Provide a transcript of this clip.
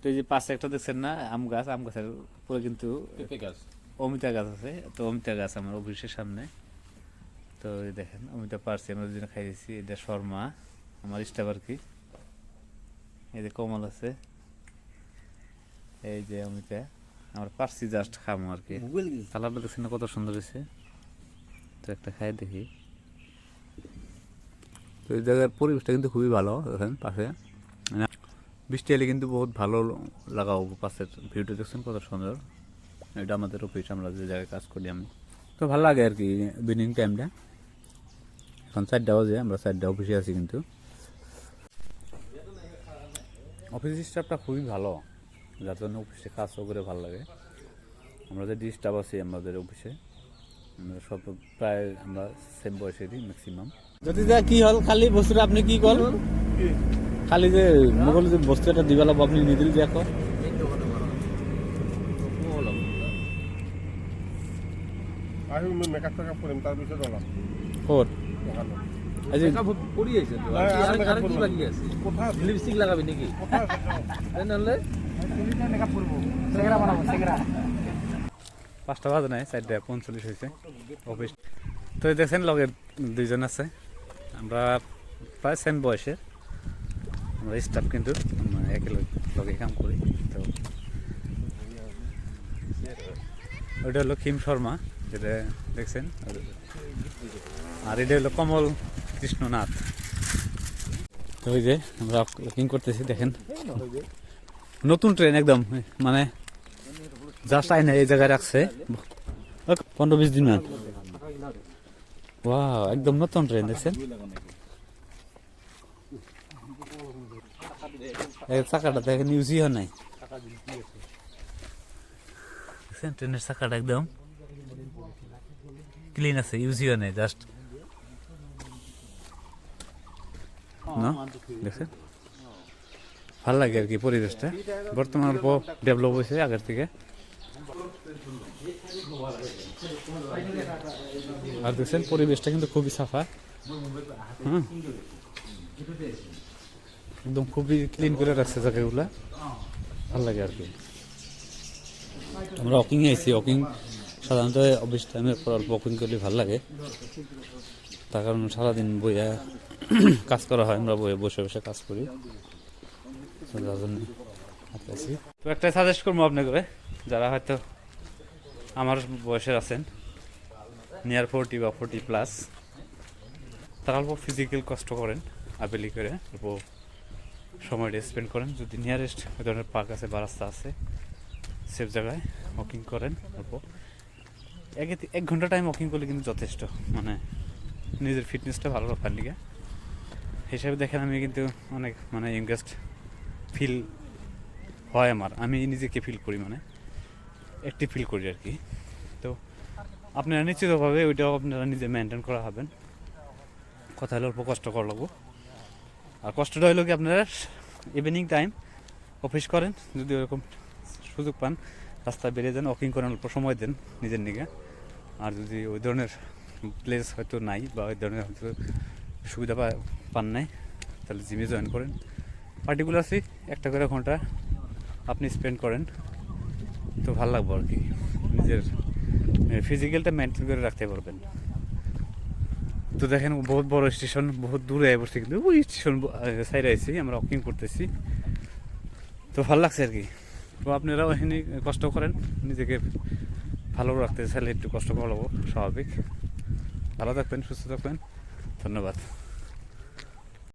তো এই যে পাশে একটা দেখছেন না আম গাছ আম গাছের পুরো কিন্তু পেঁপে গাছ। অমিতা গাছ আছে তো অমিতা গাছ আমার অফিসের সামনে। তো এই দেখেন অমিতা পারছি আমরা দুজনে খাই দিয়েছি এটা শর্মা আমার স্টাফ আর কি। এই যে কমল আছে এই যে অমিতা আমার পারছি জাস্ট খামো আর কি। কালারটা দেখছেন না কত সুন্দর হয়েছে? তো একটা খাই দেখি। তো এই জায়গার পরিবেশটা কিন্তু খুবই ভালো দেখেন পাশে। বৃষ্টি এলে কিন্তু বহুত ভালো লাগাও পাশের ভিউটা দেখছেন কত সুন্দর। এটা আমাদের অফিস আমরা যে জায়গায় কাজ করি আমি। তো ভালো লাগে আর কি ইভিনিং টাইমটা এখন চারটা বাজে আমরা চারটা অফিসে আছি কিন্তু। অফিস স্টাফটা খুবই ভালো যার জন্য অফিসে কাজও করে ভালো লাগে। আমরা যে স্টাফ আছি আমাদের অফিসে আমরা সব প্রায় আমরা সেম বয়সেরই ম্যাক্সিমাম যদি যা কি হল খালি বস্তুটা আপনি কি কল খালি যে মোগল যে বস্তুটা দিবালা আপনি নিদিল যে এখন। আহি মই মেকআপ টেকআপ কৰিম তাৰপিছত ওলাম। ক'ত? আজি আহিছে কথা লিপষ্টিক লাগাবি নেকি? তেনেহ'লে পাঁচটা বাজে নাই চারটা পঞ্চল্লিশ হয়েছে অফিস তো দেখছেন লগের দুইজন আছে। আমরা প্রায় সেম বয়সের আমরা স্টাফ কিন্তু আমরা একে লগে- লগে কাম করি, তো। ওইটা হলো কিম শর্মা, যেটা দেখছেন, আর- এটা হলো কমল কৃষ্ণনাথ। তো ওই যে আমরা বুকিং করতেছি, দেখেন। নতুন ট্রেন একদম মানে জাস্ট আইনা এই জায়গায় রাখছে। পনেরো বিশ দিন মান একদম নতুন ট্রেন দেখছেন? চাকাটা দেখেন ইউজই হয় নাই। দেখছেন ট্রেনের চাকাটা একদম ক্লিন আছে ইউজই হয় নাই জাস্ট না? দেখছেন? ভালো লাগে আর কি পরিবেশটা। বর্তমান অল্প ডেভেলপ হয়েছে আগের থেকে। আর দেখছেন পরিবেশটা কিন্তু খুবই সাফা। হুম? একদম খুবই ক্লিন করে রাখছে জায়গাগুলা। ভালো লাগে আর কি। আমরা ওয়াকিং আইছি ওয়াকিং সাধারণত অফিস টাইমের পর অল্প ওয়াকিং করলে ভালো লাগে। তার কারণ সারাদিন বইয়া কাজ করা হয়, আমরা বইয়ে বসে বসে কাজ করি। যার জন্য তো একটা সাজেস্ট করব আপনাকে, যারা হয়তো আমার বয়সের আছেন নিয়ার ফোরটি বা ফোরটি প্লাস তারা অল্প ফিজিক্যাল কষ্ট করেন। আবেলি করে অল্প সময়টা স্পেন্ড করেন। যদি নিয়ারেস্ট ওই ধরনের পার্ক আছে বা রাস্তা আছে সেফ জায়গায় ওয়াকিং করেন অল্প। এক এক ঘণ্টা টাইম ওয়াকিং করলে কিন্তু যথেষ্ট। মানে নিজের ফিটনেসটা ভালো রাখার লিগে। হিসাবে দেখেন, আমি কিন্তু অনেক মানে ইংগেস্ট ফিল হয় আমার। আমি নিজেকে ফিল করি মানে অ্যাক্টিভ ফিল করি আর কি। তো আপনারা নিশ্চিতভাবে ওইটাও আপনারা নিজে মেনটেন করা হবেন। কথা হলে অল্প কষ্ট করা লাগবো। আর কষ্টটা হলো কি আপনারা ইভিনিং টাইম অফিস করেন, যদি ওরকম সুযোগ পান, রাস্তায় বেরিয়ে যান ওয়াকিং করেন, অল্প সময় দেন নিজের দিকে আর যদি ওই ধরনের প্লেস হয়তো নাই বা ওই ধরনের হয়তো সুবিধা পা- পান নাই, তাহলে জিমে জয়েন করেন। পার্টিকুলারলি একটা করে ঘণ্টা আপনি স্পেন্ড করেন, তো ভালো লাগবে আর কি। নিজের ফিজিক্যালটা মেনটেন করে রাখতে পারবেন। তো দেখেন, বহুত বড় স্টেশন, বহুত দূরে বসে কিন্তু। ওই স্টেশন সাইডে আছি আমরা ওয়াকিং করতেছি। তো ভালো লাগছে আর কি। তো আপনারাও এখানে কষ্ট করেন, নিজেকে ভালো রাখতে চাইলে একটু কষ্ট করা লাগবো স্বাভাবিক। ভালো থাকবেন, সুস্থ থাকবেন। ধন্যবাদ।